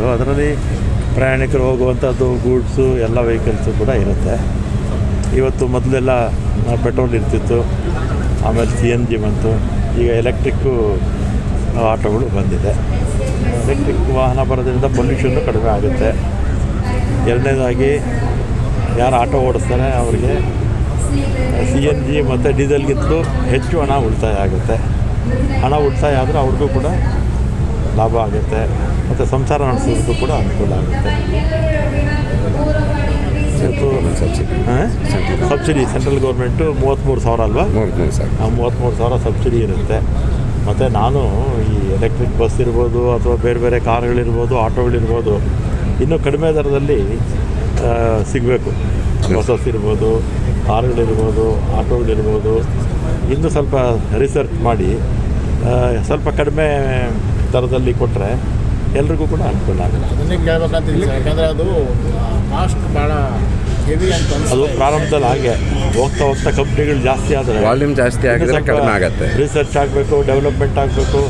ಇರುವಂಥದ್ದು ಅದರಲ್ಲಿ ಪ್ರಯಾಣಿಕರು ಹೋಗುವಂಥದ್ದು, ಗೂಡ್ಸು, ಎಲ್ಲ ವೆಹಿಕಲ್ಸು ಕೂಡ ಇರುತ್ತೆ. ಇವತ್ತು ಮೊದಲೆಲ್ಲ ಪೆಟ್ರೋಲ್ ಇರ್ತಿತ್ತು, ಆಮೇಲೆ ಸಿ ಎನ್ ಜಿ ಬಂತು, ಈಗ ಎಲೆಕ್ಟ್ರಿಕ್ಕು ಆಟೋಗಳು ಬಂದಿದೆ. ಎಲೆಕ್ಟ್ರಿಕ್ ವಾಹನ ಬರೋದ್ರಿಂದ ಪೊಲ್ಯೂಷನ್ನು ಕಡಿಮೆ ಆಗುತ್ತೆ. ಎರಡನೇದಾಗಿ, ಯಾರು ಆಟೋ ಓಡಿಸ್ತಾರೆ, ಅವರಿಗೆ ಸಿ ಎನ್ ಜಿ ಮತ್ತು ಡೀಸೆಲ್ಗಿಂತಲೂ ಹೆಚ್ಚು ಹಣ ಉಳಿತಾಯ ಆಗುತ್ತೆ. ಹಣ ಉಳಿತಾಯ ಆದರೆ ಅವ್ರಿಗೂ ಕೂಡ ಲಾಭ ಆಗುತ್ತೆ ಮತ್ತು ಸಂಸಾರ ನಡೆಸೋದಕ್ಕೂ ಕೂಡ ಅನುಕೂಲ ಆಗುತ್ತೆ. ಸಬ್ಸಿಡಿ ಸೆಂಟ್ರಲ್ ಗೌರ್ಮೆಂಟು ಮೂವತ್ತ್ಮೂರು ಸಾವಿರ ಅಲ್ವಾ? ಆ ಮೂವತ್ತ್ಮೂರು ಸಾವಿರ ಸಬ್ಸಿಡಿ ಇರುತ್ತೆ. ಮತ್ತು ನಾನು ಈ ಎಲೆಕ್ಟ್ರಿಕ್ ಬಸ್ ಇರ್ಬೋದು ಅಥವಾ ಬೇರೆ ಬೇರೆ ಕಾರ್ಗಳಿರ್ಬೋದು ಆಟೋಗಳಿರ್ಬೋದು ಇನ್ನೂ ಕಡಿಮೆ ದರದಲ್ಲಿ ಸಿಗಬೇಕು. ಬಸ್ಸಸ್ ಇರ್ಬೋದು ಕಾರ್ಗಳಿರ್ಬೋದು ಆಟೋಗಳಿರ್ಬೋದು. ಇನ್ನೂ ಸ್ವಲ್ಪ ರಿಸರ್ಚ್ ಮಾಡಿ ಸ್ವಲ್ಪ ಕಡಿಮೆ ದರದಲ್ಲಿ ಕೊಟ್ಟರೆ ಎಲ್ರಿಗೂ ಕೂಡ ಅನುಕೂಲ ಆಗುತ್ತೆ. ಅದನ್ನೇ ಯಾಕಂದರೆ ಅದು ಕಾಸ್ಟ್ ಭಾಳ ಹೆವಿ ಅಂತ ಅದು ಪ್ರಾರಂಭದಲ್ಲಿ ಹಾಗೆ ಹೋಗ್ತಾ ಹೋಗ್ತಾ ಕಂಪ್ನಿಗಳು ಜಾಸ್ತಿ ಆದರೆ ವಾಲ್ಯೂಮ್ ಜಾಸ್ತಿ ಆಗಿದ್ರೆ ಕಡಿಮೆ ಆಗುತ್ತೆ. ರಿಸರ್ಚ್ ಆಗಬೇಕು ಡೆವಲಪ್ಮೆಂಟ್ ಆಗಬೇಕು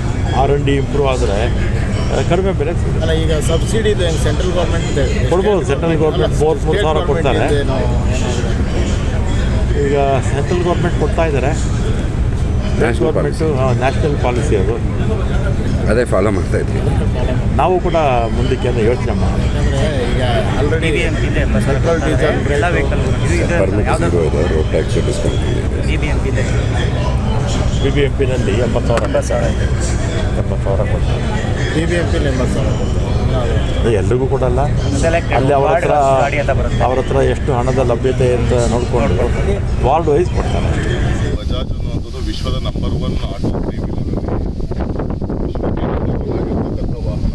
ಆರ್ ಎನ್ ಡಿ ಇಂಪ್ರೂವ್ ಆದರೆ ಕಡಿಮೆ ಬೆಲೆ ಅಲ್ಲ ಈಗ ಸಬ್ಸಿಡಿ ಇದೆ ಸೆಂಟ್ರಲ್ ಗೌರ್ಮೆಂಟ್ ಕೊಡ್ಬೋದು ಸೆಂಟ್ರಲ್ ಗೌರ್ಮೆಂಟ್ ಮೂರು ಮೂರು ಸಾವಿರ ಕೊಡ್ತಾರೆ. ಈಗ ಸೆಂಟ್ರಲ್ ಗೌರ್ಮೆಂಟ್ ಕೊಡ್ತಾ ಇದ್ದಾರೆ ನ್ಯಾಷನಲ್ ಪಾಲಿಸಿ ಅದು. ಅದೇ ಫಾಲೋ ಮಾಡ್ತಾ ಇದ್ವಿ. ನಾವು ಕೂಡ ಮುಂದಕ್ಕೆ ಅಂತ ಯೋಚನೆ ಮಾಡಿ ಈಗ ಆಲ್ರೆಡಿ ಪೆಟ್ರೋಲ್ ಡೀಸೆಲ್ ಎಲ್ಲ ವೆಹಿಕಲ್ ಪರ್ಮಿಟ್ ಸಿಗೋದು road tax discount B B M ಪಿನಲ್ಲಿ ಎಂಬತ್ತು ಸಾವಿರ ಎಂಬತ್ತು ಸಾವಿರ ಇದೆ. ಎಂಬತ್ತು ಸಾವಿರ ಕೊಡ್ತಾರೆ. ಬಿ ಬಿ ಎಂ ಪಿಲಿ ಎಂಬತ್ತು ಸಾವಿರ ಕೊಡ್ತಾರೆ. ಅದು ಎಲ್ರಿಗೂ ಕೊಡಲ್ಲ ಅಲ್ಲಿ. ಅವ್ರ ಹತ್ರ ಅಂತ ಬರುತ್ತೆ. ಅವ್ರ ಹತ್ರ ಎಷ್ಟು ಹಣದ ಲಭ್ಯತೆ ಅಂತ ನೋಡಿಕೊಂಡು ವಾರ್ಡ್ ವೈಸ್ ಕೊಡ್ತಾರೆ. ಬಜಾಜ್ ಅನ್ನುವಂಥದ್ದು ವಿಶ್ವದ ನಂಬರ್ ಒನ್ ಆಟೋ ತ್ರೀ ಆಗಿರ್ತಕ್ಕಂಥ ವಾಹನ.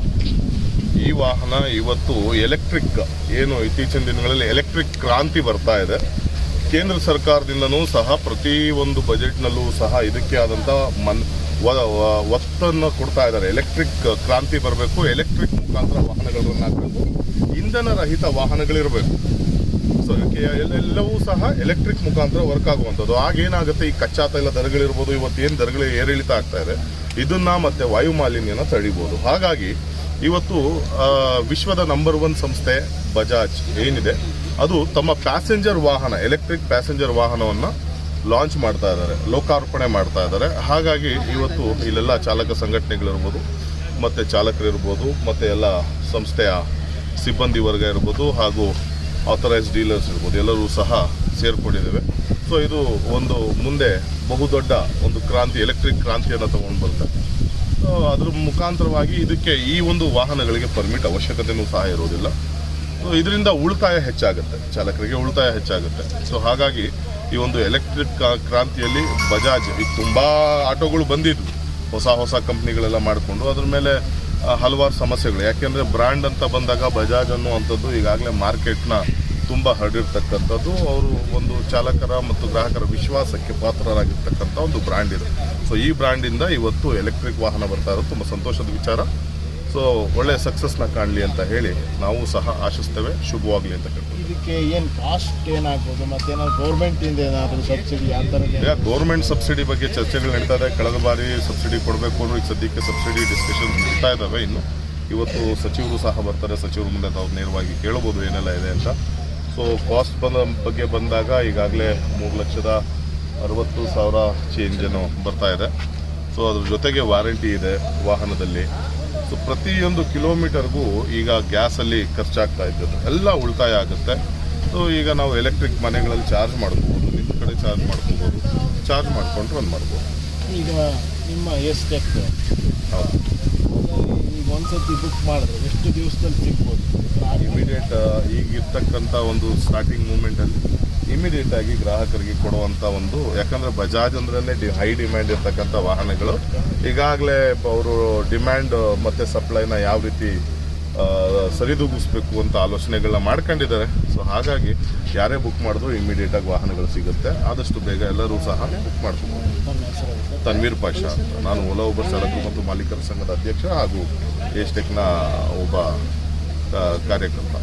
ಈ ವಾಹನ ಇವತ್ತು ಎಲೆಕ್ಟ್ರಿಕ್ ಏನು ಇತ್ತೀಚಿನ ದಿನಗಳಲ್ಲಿ ಎಲೆಕ್ಟ್ರಿಕ್ ಕ್ರಾಂತಿ ಬರ್ತಾ ಇದೆ. ಕೇಂದ್ರ ಸರ್ಕಾರದಿಂದನೂ ಸಹ ಪ್ರತಿ ಒಂದು ಬಜೆಟ್ನಲ್ಲೂ ಸಹ ಇದಕ್ಕೆ ಆದಂಥ ಮನ್ ಒತ್ತನ್ನು ಕೊಡ್ತಾ ಇದ್ದಾರೆ. ಎಲೆಕ್ಟ್ರಿಕ್ ಕ್ರಾಂತಿ ಬರಬೇಕು ಎಲೆಕ್ಟ್ರಿಕ್ ಮುಖಾಂತರ ವಾಹನಗಳನ್ನು ಹಾಕಬೇಕು. ಇಂಧನ ರಹಿತ ವಾಹನಗಳಿರಬೇಕು. ಎಲ್ಲವೂ ಸಹ ಎಲೆಕ್ಟ್ರಿಕ್ ಮುಖಾಂತರ ವರ್ಕ್ ಆಗುವಂಥದ್ದು. ಆಗ ಏನಾಗುತ್ತೆ? ಈ ಕಚ್ಚಾ ತೈಲ ದರಗಳಿರ್ಬೋದು, ಇವತ್ತು ಏನು ದರಗಳು ಏರಿಳಿತ ಆಗ್ತಾ ಇದೆ, ಇದನ್ನ ಮತ್ತೆ ವಾಯು ಮಾಲಿನ್ಯನ ತಡಿಬೋದು. ಹಾಗಾಗಿ ಇವತ್ತು ವಿಶ್ವದ ನಂಬರ್ ಒನ್ ಸಂಸ್ಥೆ ಬಜಾಜ್ ಏನಿದೆ, ಅದು ತಮ್ಮ ಪ್ಯಾಸೆಂಜರ್ ವಾಹನ ಎಲೆಕ್ಟ್ರಿಕ್ ಪ್ಯಾಸೆಂಜರ್ ವಾಹನವನ್ನು ಲಾಂಚ್ ಮಾಡ್ತಾ ಇದ್ದಾರೆ, ಲೋಕಾರ್ಪಣೆ ಮಾಡ್ತಾ ಇದ್ದಾರೆ. ಹಾಗಾಗಿ ಇವತ್ತು ಇಲ್ಲೆಲ್ಲ ಚಾಲಕ ಸಂಘಟನೆಗಳಿರ್ಬೋದು, ಮತ್ತು ಚಾಲಕರಿರ್ಬೋದು, ಮತ್ತು ಎಲ್ಲ ಸಂಸ್ಥೆಯ ಸಿಬ್ಬಂದಿ ವರ್ಗ ಇರ್ಬೋದು, ಹಾಗೂ ಆಥರೈಸ್ ಡೀಲರ್ಸ್ ಇರ್ಬೋದು, ಎಲ್ಲರೂ ಸಹ ಸೇರ್ಕೊಂಡಿದ್ದೇವೆ. ಸೊ ಇದು ಒಂದು ಮುಂದೆ ಬಹುದೊಡ್ಡ ಒಂದು ಕ್ರಾಂತಿ ಎಲೆಕ್ಟ್ರಿಕ್ ಕ್ರಾಂತಿಯನ್ನು ತಗೊಂಡು ಬರುತ್ತೆ. ಸೊ ಅದ್ರ ಮುಖಾಂತರವಾಗಿ ಇದಕ್ಕೆ ಈ ಒಂದು ವಾಹನಗಳಿಗೆ ಪರ್ಮಿಟ್ ಅವಶ್ಯಕತೆಯೂ ಸಹ ಇರೋದಿಲ್ಲ. ಸೊ ಇದರಿಂದ ಉಳಿತಾಯ ಹೆಚ್ಚಾಗುತ್ತೆ, ಚಾಲಕರಿಗೆ ಉಳಿತಾಯ ಹೆಚ್ಚಾಗುತ್ತೆ. ಸೊ ಹಾಗಾಗಿ ಈ ಒಂದು ಎಲೆಕ್ಟ್ರಿಕ್ ಕ್ರಾಂತಿಯಲ್ಲಿ ಬಜಾಜ್ ಈಗ ತುಂಬ ಆಟೋಗಳು ಬಂದಿದ್ವು. ಹೊಸ ಹೊಸ ಕಂಪ್ನಿಗಳೆಲ್ಲ ಮಾಡಿಕೊಂಡು, ಅದ್ರ ಮೇಲೆ ಹಲವಾರು ಸಮಸ್ಯೆಗಳು. ಯಾಕೆಂದರೆ ಬ್ರ್ಯಾಂಡ್ ಅಂತ ಬಂದಾಗ ಬಜಾಜ್ ಅನ್ನುವಂಥದ್ದು ಈಗಾಗಲೇ ಮಾರ್ಕೆಟ್ನ ತುಂಬ ಹರಡಿರ್ತಕ್ಕಂಥದ್ದು. ಅವರು ಒಂದು ಚಾಲಕರ ಮತ್ತು ಗ್ರಾಹಕರ ವಿಶ್ವಾಸಕ್ಕೆ ಪಾತ್ರರಾಗಿರ್ತಕ್ಕಂಥ ಒಂದು ಬ್ರ್ಯಾಂಡ್ ಇದೆ. ಸೊ ಈ ಬ್ರ್ಯಾಂಡಿಂದ ಇವತ್ತು ಎಲೆಕ್ಟ್ರಿಕ್ ವಾಹನ ಬರ್ತಾ ಇರೋದು. ತುಂಬ ಸಂತೋಷದ ವಿಚಾರ. ಸೊ ಒಳ್ಳೆಯ ಸಕ್ಸಸ್ನ ಕಾಣಲಿ ಅಂತ ಹೇಳಿ ನಾವು ಸಹ ಆಶಿಸ್ತೇವೆ. ಶುಭವಾಗಲಿ ಅಂತ ಕೇಳ್ತೀವಿ ಇದಕ್ಕೆ ಏನು ಕಾಸ್ಟ್ ಏನಾಗ್ಬೋದು? ಮತ್ತೇನಾದ್ರು ಗೌರ್ಮೆಂಟಿಂದ ಏನಾದರೂ ಸಬ್ಸಿಡಿ ಆ ಥರದ್ದು ಈಗ ಗೌರ್ಮೆಂಟ್ ಸಬ್ಸಿಡಿ ಬಗ್ಗೆ ಚರ್ಚೆಗಳು ನಡೀತಾ ಇದೆ. ಕಳೆದ ಬಾರಿ ಸಬ್ಸಿಡಿ ಕೊಡಬೇಕು ಅನ್ನೋ ಈಗ ಸದ್ಯಕ್ಕೆ ಸಬ್ಸಿಡಿ ಡಿಸ್ಕಷನ್ ನಡೀತಾ ಇದ್ದಾವೆ ಇನ್ನು. ಇವತ್ತು ಸಚಿವರು ಸಹ ಬರ್ತಾರೆ. ಸಚಿವರು ಮುಂದೆ ನಾವು ನೇರವಾಗಿ ಕೇಳಬಹುದು ಏನೆಲ್ಲ ಇದೆ ಅಂತ. ಸೊ ಕಾಸ್ಟ್ ಬಂದ ಬಗ್ಗೆ ಬಂದಾಗ ಈಗಾಗಲೇ ಮೂರು ಲಕ್ಷದ ಅರವತ್ತು ಸಾವಿರ ಚೇಂಜನ್ನು ಬರ್ತಾ ಇದೆ. ಸೊ ಅದ್ರ ಜೊತೆಗೆ ವಾರಂಟಿ ಇದೆ ವಾಹನದಲ್ಲಿ. ಸೊ ಪ್ರತಿಯೊಂದು ಕಿಲೋಮೀಟರ್ಗೂ ಈಗ ಗ್ಯಾಸಲ್ಲಿ ಖರ್ಚಾಗ್ತಾ ಇದ್ದದ್ದು. ಎಲ್ಲ ಉಳಿತಾಯ ಆಗುತ್ತೆ. ಸೊ ಈಗ ನಾವು ಎಲೆಕ್ಟ್ರಿಕ್ ಮನೆಗಳಲ್ಲಿ ಚಾರ್ಜ್ ಮಾಡ್ಕೋಬೋದು. ನಿಮ್ಮ ಕಡೆ ಚಾರ್ಜ್ ಮಾಡ್ಕೋಬೋದು. ಚಾರ್ಜ್ ಮಾಡಿಕೊಂಡು ರನ್ ಮಾಡ್ಬೋದು. ಈಗ ನಿಮ್ಮ ಎಸ್ ಟೆಕ್. ಹೌದು. ಈಗ ಒಂದ್ಸತಿ ಬುಕ್ ಮಾಡಿದ್ರೆ ಎಷ್ಟು ದಿವಸದಲ್ಲಿ ಸಿಗ್ಬೋದು? ಇಮಿಡಿಯೇಟ್ ಈಗಿರ್ತಕ್ಕಂಥ ಒಂದು ಸ್ಟಾರ್ಟಿಂಗ್ ಮೂಮೆಂಟಲ್ಲಿ ಇಮಿಡಿಯೇಟ್ ಆಗಿ ಗ್ರಾಹಕರಿಗೆ ಕೊಡುವಂಥ ಒಂದು, ಯಾಕಂದರೆ ಬಜಾಜ್ ಅಂದ್ರೆ ಹೈ ಡಿಮ್ಯಾಂಡ್ ಇರ್ತಕ್ಕಂಥ ವಾಹನಗಳು. ಈಗಾಗಲೇ ಅವರು ಡಿಮ್ಯಾಂಡ್ ಮತ್ತು ಸಪ್ಲೈನ ಯಾವ ರೀತಿ ಸರಿದೂಗಿಸ್ಬೇಕು ಅಂತ ಆಲೋಚನೆಗಳನ್ನ ಮಾಡ್ಕೊಂಡಿದ್ದಾರೆ. ಸೊ ಹಾಗಾಗಿ ಯಾರೇ ಬುಕ್ ಮಾಡಿದ್ರು ಇಮಿಡಿಯೇಟ್ ಆಗಿ ವಾಹನಗಳು ಸಿಗುತ್ತೆ. ಆದಷ್ಟು ಬೇಗ ಎಲ್ಲರೂ ಸಹ ಬುಕ್ ಮಾಡ್ಕೋಬೋದು. ತನ್ವೀರ್ ಪಾಷಾ, ನಾನು ಓಲಾ ಉಬರ್ ಚಾಲಕರು ಮತ್ತು ಮಾಲೀಕರ ಸಂಘದ ಅಧ್ಯಕ್ಷ ಹಾಗೂ ಏಸ್ಟೆಕ್ನ ಒಬ್ಬ ಕಾರ್ಯಕರ್ತ.